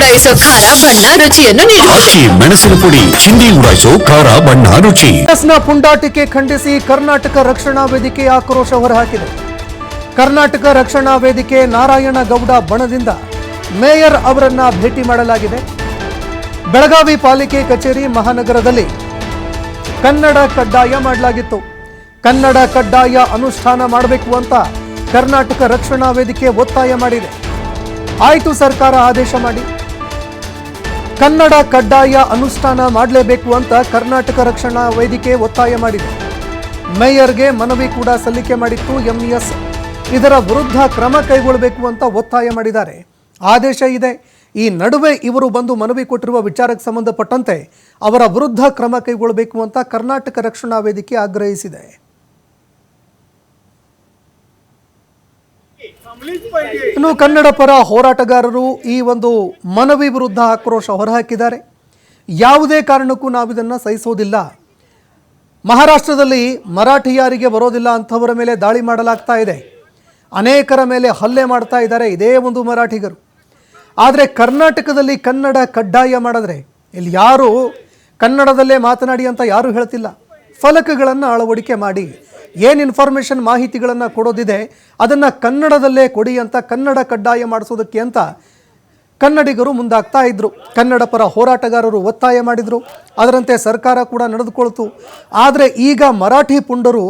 ಉಡಾಯಿಸೋ ಖಾರ ಬಣ್ಣ ರುಚಿಯನ್ನು ನೀಡುತ್ತದೆ ಮೆಣಸಿನ ಪುಡಿ ಚಿಂದಿ ಉಡಾಯಿಸೋ ಖಾರ ಬಣ್ಣ ರುಚಿ. ಕಾಂಗ್ರೆಸ್ನ ಪುಂಡಾಟಿಕೆ ಖಂಡಿಸಿ ಕರ್ನಾಟಕ ರಕ್ಷಣಾ ವೇದಿಕೆ ಆಕ್ರೋಶ ಹೊರಹಾಕಿದೆ. ಕರ್ನಾಟಕ ರಕ್ಷಣಾ ವೇದಿಕೆ ನಾರಾಯಣ ಗೌಡ ಬಣದಿಂದ ಮೇಯರ್ ಅವರನ್ನ ಭೇಟಿ ಮಾಡಲಾಗಿದೆ. ಬೆಳಗಾವಿ ಪಾಲಿಕೆ ಕಚೇರಿ ಮಹಾನಗರದಲ್ಲಿ ಕನ್ನಡ ಕಡ್ಡಾಯ ಮಾಡಲಾಗಿತ್ತು. ಕನ್ನಡ ಕಡ್ಡಾಯ ಅನುಷ್ಠಾನ ಮಾಡಬೇಕು ಅಂತ ಕರ್ನಾಟಕ ರಕ್ಷಣಾ ವೇದಿಕೆ ಒತ್ತಾಯ ಮಾಡಿದೆ. ಆಯಿತು ಸರ್ಕಾರ ಆದೇಶ ಮಾಡಿ. ಕನ್ನಡ ಕಡ್ಡಾಯ ಅನುಷ್ಠಾನ ಮಾಡಲೇಬೇಕು ಅಂತ ಕರ್ನಾಟಕ ರಕ್ಷಣಾ ವೇದಿಕೆ ಒತ್ತಾಯ ಮಾಡಿದೆ. ಮೇಯರ್ಗೆ ಮನವಿ ಕೂಡ ಸಲ್ಲಿಕೆ ಮಾಡಿತ್ತು ಎಂಇಎಸ್ ಇದರ ವಿರುದ್ಧ ಕ್ರಮ ಕೈಗೊಳ್ಳಬೇಕು ಅಂತ ಒತ್ತಾಯ ಮಾಡಿದ್ದಾರೆ. ಆದೇಶ ಇದೆ. ಈ ನಡುವೆ ಇವರು ಬಂದು ಮನವಿ ಕೊಟ್ಟಿರುವ ವಿಚಾರಕ್ಕೆ ಸಂಬಂಧಪಟ್ಟಂತೆ ಅವರ ವಿರುದ್ಧ ಕ್ರಮ ಕೈಗೊಳ್ಳಬೇಕು ಅಂತ ಕರ್ನಾಟಕ ರಕ್ಷಣಾ ವೇದಿಕೆ ಆಗ್ರಹಿಸಿದೆ. ಇನ್ನು ಕನ್ನಡ ಪರ ಹೋರಾಟಗಾರರು ಈ ಒಂದು ಮನವಿ ವಿರುದ್ಧ ಆಕ್ರೋಶ ಹೊರಹಾಕಿದ್ದಾರೆ. ಯಾವುದೇ ಕಾರಣಕ್ಕೂ ನಾವು ಇದನ್ನು ಸಹಿಸೋದಿಲ್ಲ. ಮಹಾರಾಷ್ಟ್ರದಲ್ಲಿ ಮರಾಠಿಯಾರಿಗೆ ಬರೋದಿಲ್ಲ ಅಂಥವರ ಮೇಲೆ ದಾಳಿ ಮಾಡಲಾಗ್ತಾ ಇದೆ. ಅನೇಕರ ಮೇಲೆ ಹಲ್ಲೆ ಮಾಡ್ತಾ ಇದ್ದಾರೆ ಇದೇ ಒಂದು ಮರಾಠಿಗರು. ಆದರೆ ಕರ್ನಾಟಕದಲ್ಲಿ ಕನ್ನಡ ಕಡ್ಡಾಯ ಮಾಡಿದ್ರೆ ಇಲ್ಲಿ ಯಾರು ಕನ್ನಡದಲ್ಲೇ ಮಾತನಾಡಿ ಅಂತ ಯಾರೂ ಹೇಳ್ತಿಲ್ಲ. ಫಲಕಗಳನ್ನು ಅಳವಡಿಕೆ ಮಾಡಿ ಏನು ಇನ್ಫಾರ್ಮೇಷನ್ ಮಾಹಿತಿಗಳನ್ನು ಕೊಡೋದಿದೆ, ಅದನ್ನು ಕನ್ನಡದಲ್ಲೇ ಕೊಡಿ ಅಂತ ಕನ್ನಡ ಕಡ್ಡಾಯ ಮಾಡಿಸೋದಕ್ಕೆ ಅಂತ ಕನ್ನಡಿಗರು ಮುಂದಾಗ್ತಾ ಇದ್ರು. ಕನ್ನಡ ಪರ ಹೋರಾಟಗಾರರು ಒತ್ತಾಯ ಮಾಡಿದರು. ಅದರಂತೆ ಸರ್ಕಾರ ಕೂಡ ನಡೆದುಕೊಳ್ತು. ಆದರೆ ಈಗ ಮರಾಠಿ ಪುಂಡರು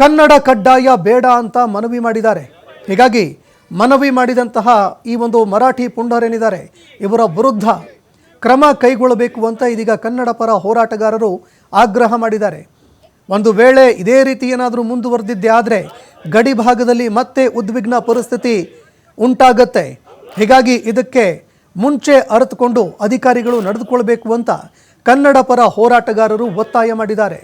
ಕನ್ನಡ ಕಡ್ಡಾಯ ಬೇಡ ಅಂತ ಮನವಿ ಮಾಡಿದ್ದಾರೆ. ಹೀಗಾಗಿ ಮನವಿ ಮಾಡಿದಂತಹ ಈ ಒಂದು ಮರಾಠಿ ಪುಂಡರೇನಿದ್ದಾರೆ, ಇವರ ವಿರುದ್ಧ ಕ್ರಮ ಕೈಗೊಳ್ಳಬೇಕು ಅಂತ ಇದೀಗ ಕನ್ನಡ ಪರ ಹೋರಾಟಗಾರರು ಆಗ್ರಹ ಮಾಡಿದ್ದಾರೆ. ಒಂದು ವೇಳೆ ಇದೇ ರೀತಿ ಏನಾದರೂ ಮುಂದುವರೆದಿದ್ದೆ ಆದರೆ ಗಡಿ ಭಾಗದಲ್ಲಿ ಮತ್ತೆ ಉದ್ವಿಗ್ನ ಪರಿಸ್ಥಿತಿ ಉಂಟಾಗತ್ತೆ. ಹೀಗಾಗಿ ಇದಕ್ಕೆ ಮುಂಚೆ ಅರಿತುಕೊಂಡು ಅಧಿಕಾರಿಗಳು ನಡೆದುಕೊಳ್ಬೇಕು ಅಂತ ಕನ್ನಡ ಪರ ಹೋರಾಟಗಾರರು ಒತ್ತಾಯ ಮಾಡಿದ್ದಾರೆ.